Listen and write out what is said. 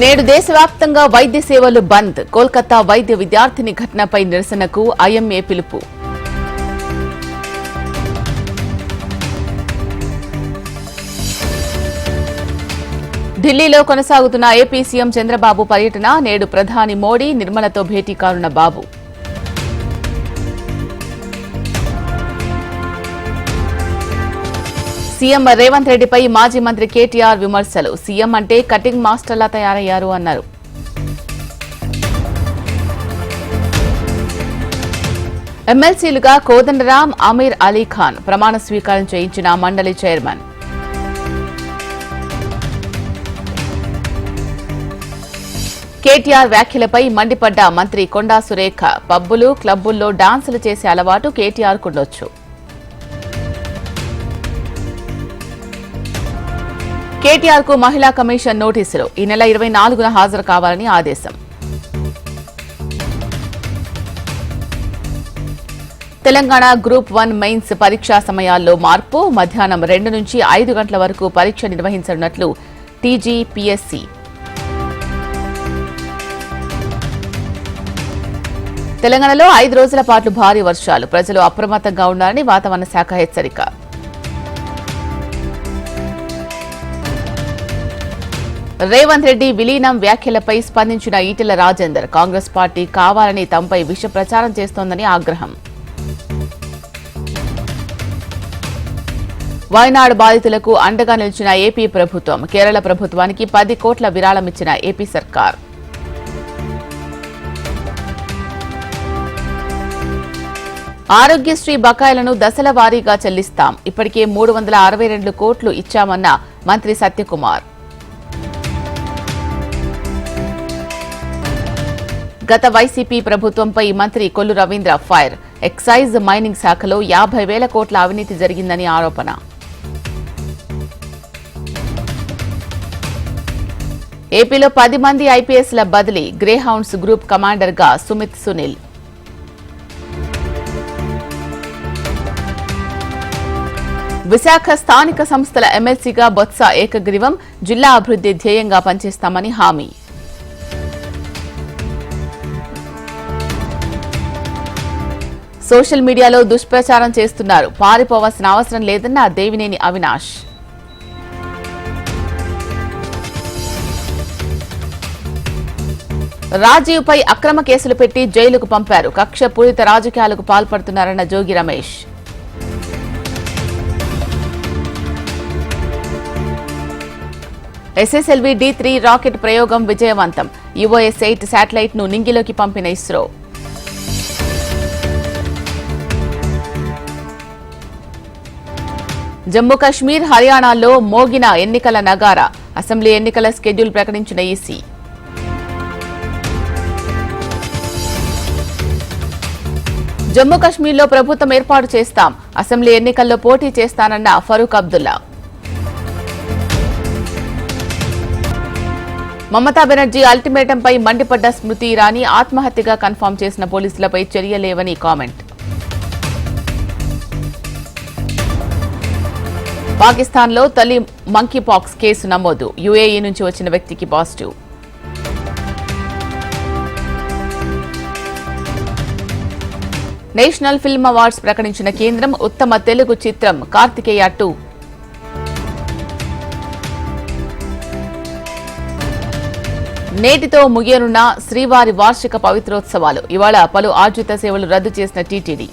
నేడు దేశవ్యాప్తంగా వైద్య సేవలు బంద్. కోల్కతా వైద్య విద్యార్థిని ఘటనపై నిరసనకు ఐఎంఏ పిలుపు. ఢిల్లీలో కొనసాగుతున్న ఏపీ సీఎం చంద్రబాబు పర్యటన నేడు ప్రధాని మోడీ నిర్మలతో భేటీ కానున్న బాబు. సీఎం రేవంత్ రెడ్డిపై మాజీ మంత్రి కేటీఆర్ విమర్శలు. సీఎం అంటే కటింగ్ మాస్టర్లా తయారయ్యారు అన్నారు. ఎమ్మెల్సీలుగా కోదండరాం అమీర్ అలీ ఖాన్ ప్రమాణ స్వీకారం చేయించిన మండలి చైర్మన్. కేటీఆర్ వ్యాఖ్యలపై మండిపడ్డ మంత్రి కొండా సురేఖ పబ్బులు క్లబ్బుల్లో డాన్సులు చేసే అలవాటు కేటీఆర్ కుండొచ్చు కేటీఆర్కు మహిళా కమిషన్ నోటీసులు. ఈ నెల ఇరవై నాలుగున హాజరు కావాలని ఆదేశం. తెలంగాణ గ్రూప్ వన్ మెయిన్స్ పరీక్షా సమయాల్లో మార్పు. మధ్యాహ్నం రెండు నుంచి ఐదు గంటల వరకు పరీక్ష నిర్వహించనున్నట్లు టీజీపీఎస్సీ. తెలంగాణలో ఐదు రోజుల పాటు భారీ వర్షాలు. ప్రజలు అప్రమత్తంగా ఉండాలని వాతావరణ శాఖ హెచ్చరిక. రేవంత్ రెడ్డి విలీనం వ్యాఖ్యలపై స్పందించిన ఈటెల రాజేందర్ కాంగ్రెస్ పార్టీ కావాలని తమపై విష ప్రచారం చేస్తోందని ఆగ్రహం. వయనాడు బాధితులకు అండగా నిలిచిన ఏపీ ప్రభుత్వం కేరళ ప్రభుత్వానికి పది కోట్ల విరాళమిచ్చిన ఏపీ సర్కార్. ఆరోగ్యశ్రీ బకాయిలను దశల వారీగా చెల్లిస్తాం. ఇప్పటికే మూడు వందల అరవై రెండు కోట్లు ఇచ్చామన్న మంత్రి సత్యకుమార్. గత వైసీపీ ప్రభుత్వంపై మంత్రి Kollu Ravindra fire. Excise mining శాఖలో యాభై వేల కోట్ల అవినీతి జరిగిందని ఆరోపణ. ఏపీలో పది మంది ఐపీఎస్ల బదిలీ గ్రేహౌండ్స్ గ్రూప్ కమాండర్గా సుమిత్ సునీల్. విశాఖ స్థానిక సంస్థల ఎమ్మెల్సీగా బొత్స ఏకగ్రీవం జిల్లా అభివృద్ధి ధ్యేయంగా పనిచేస్తామని హామీ. సోషల్ మీడియాలో దుష్ప్రచారం చేస్తున్నారు. పారిపోవాల్సిన అవసరం లేదన్న దేవినేని అవినాష్. రాజీవ్పై అక్రమ కేసులు పెట్టి జైలుకు పంపారు. కక్ష పూరిత రాజకీయాలకు పాల్పడుతున్నారన్న Jogi Ramesh. SSLV D three rocket ప్రయోగం విజయవంతం. యుఓఎస్ ఎయిట్ శాటిలైట్ను నింగిలోకి పంపిన ఇస్రో. జమ్మూ కశ్మీర్ హర్యానాలో మోగిన ఎన్నికల నగారా. అసెంబ్లీ ఎన్నికల స్కెడ్యూల్ ప్రకటించిన ఈసీ. జమ్మూ కశ్మీర్లో ప్రభుత్వం ఏర్పాటు చేస్తాం. అసెంబ్లీ ఎన్నికల్లో పోటీ చేస్తానన్న ఫరూక్ అబ్దుల్లా. మమతా బెనర్జీ అల్టిమేటంపై మండిపడ్డ స్మృతి ఇరానీ ఆత్మహత్యగా కన్ఫామ్ చేసిన పోలీసులపై చర్యలేవని కామెంట్. పాకిస్తాన్లో తల్లి మంకీపాక్స్ కేసు నమోదు. యుఏఈ నుంచి వచ్చిన వ్యక్తికి పాజిటివ్. నేషనల్ ఫిల్మ్ అవార్డ్స్ ప్రకటించిన కేంద్రం ఉత్తమ తెలుగు చిత్రం కార్తికేయ టూ. నేటితో ముగియనున్న శ్రీవారి వార్షిక పవిత్రోత్సవాలు. ఇవాళ పలు ఆర్జిత సేవలు రద్దు చేసిన టీటీడీ.